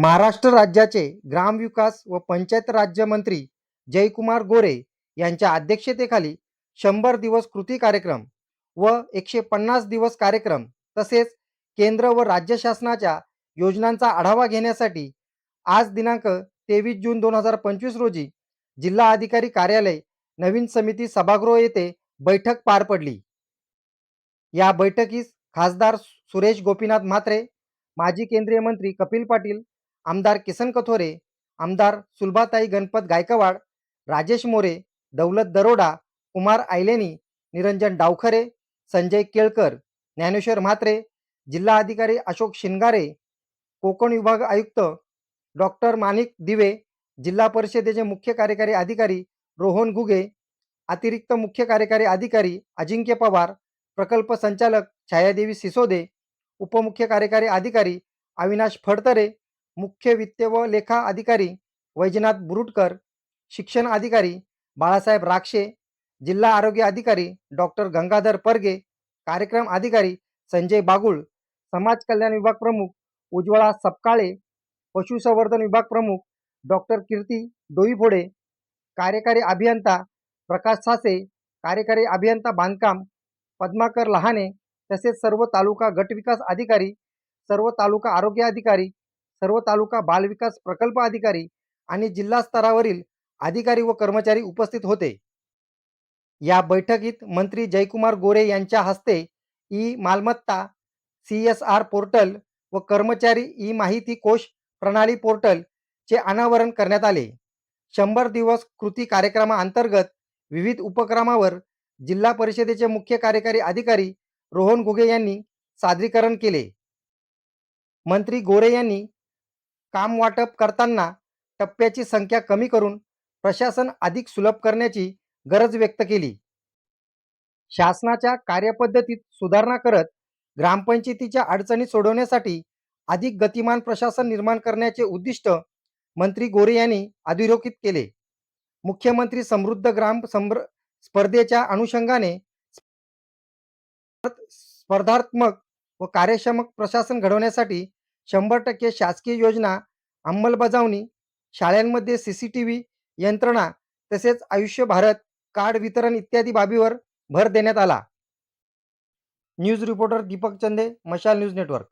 महाराष्ट्र राज्याचे ग्रामविकास व पंचायत राज्यमंत्री जयकुमार गोरे यांच्या अध्यक्षतेखाली शंभर दिवस कृती कार्यक्रम व एकशे पन्नास दिवस कार्यक्रम तसेच केंद्र व राज्य शासनाच्या योजनांचा आढावा घेण्यासाठी आज दिनांक तेवीस जून दोन हजार पंचवीस रोजी जिल्हा अधिकारी कार्यालय नवीन समिती सभागृह येथे बैठक पार पडली. या बैठकीस खासदार सुरेश गोपीनाथ म्हात्रे माजी केंद्रीय मंत्री कपिल पाटील आमदार किसन कथोरे आमदार सुलभाताई गणपत गायकवाड राजेश मोरे दौलत दरोडा कुमार आयलेनी निरंजन डावखरे संजय केळकर ज्ञानेश्वर म्हात्रे जिल्हा अधिकारी अशोक शिंगारे कोकण विभाग आयुक्त डॉक्टर माणिक दिवे जिल्हा परिषदेचे मुख्य कार्यकारी अधिकारी रोहन गुगे अतिरिक्त मुख्य कार्यकारी अधिकारी अजिंक्य पवार प्रकल्प संचालक छायादेवी सिसोदे उपमुख्य कार्यकारी अधिकारी अविनाश फडतरे मुख्य वित्त व लेखा अधिकारी वैजनाथ बुरुटकर शिक्षण अधिकारी बाळासाहेब राक्षे जिल्हा आरोग्य अधिकारी डॉक्टर गंगाधर परगे कार्यक्रम अधिकारी संजय बागुळ समाज कल्याण विभाग प्रमुख उज्ज्वला सपकाळे पशुसंवर्धन विभाग प्रमुख डॉक्टर कीर्ती डोईफोडे कार्यकारी अभियंता प्रकाश सासे कार्यकारी अभियंता बांधकाम पद्माकर लहाने तसेच सर्व तालुका गटविकास अधिकारी सर्व तालुका आरोग्य अधिकारी सर्व तालुका बालविकास प्रकल्प अधिकारी आणि जिल्हा स्तरावरील अधिकारी व कर्मचारी उपस्थित होते. या बैठकीत मंत्री जयकुमार गोरे यांच्या हस्ते ई मालमत्ता सी एस आर पोर्टल व कर्मचारी ई माहिती कोश प्रणाली पोर्टल चे अनावरण करण्यात आले. शंभर दिवस कृती कार्यक्रमाअंतर्गत विविध उपक्रमावर जिल्हा परिषदेचे मुख्य कार्यकारी अधिकारी रोहन घुगे यांनी सादरीकरण केले. मंत्री गोरे यांनी काम वाटप करताना टप्प्याची संख्या कमी करून प्रशासन अधिक सुलभ करण्याची गरज व्यक्त केली. शासनाच्या कार्यपद्धतीत सुधारणा करत ग्रामपंचायतीच्या अडचणी सोडवण्यासाठी अधिक गतिमान प्रशासन निर्माण करण्याचे उद्दिष्ट मंत्री गोरे यांनी अधोरेखित केले. मुख्यमंत्री समृद्ध ग्राम संभ्र स्पर्धेच्या अनुषंगाने स्पर्धात्मक व कार्यक्षम प्रशासन घडवण्यासाठी शंभर टक्के शासकीय योजना अंमलबजावणी शाळांमध्ये सी सी टी व्ही यंत्रणा तसेच आयुष्य भारत कार्ड वितरण इत्यादी बाबीवर भर देण्यात आला. न्यूज रिपोर्टर दीपक चंदे मशाल न्यूज नेटवर्क.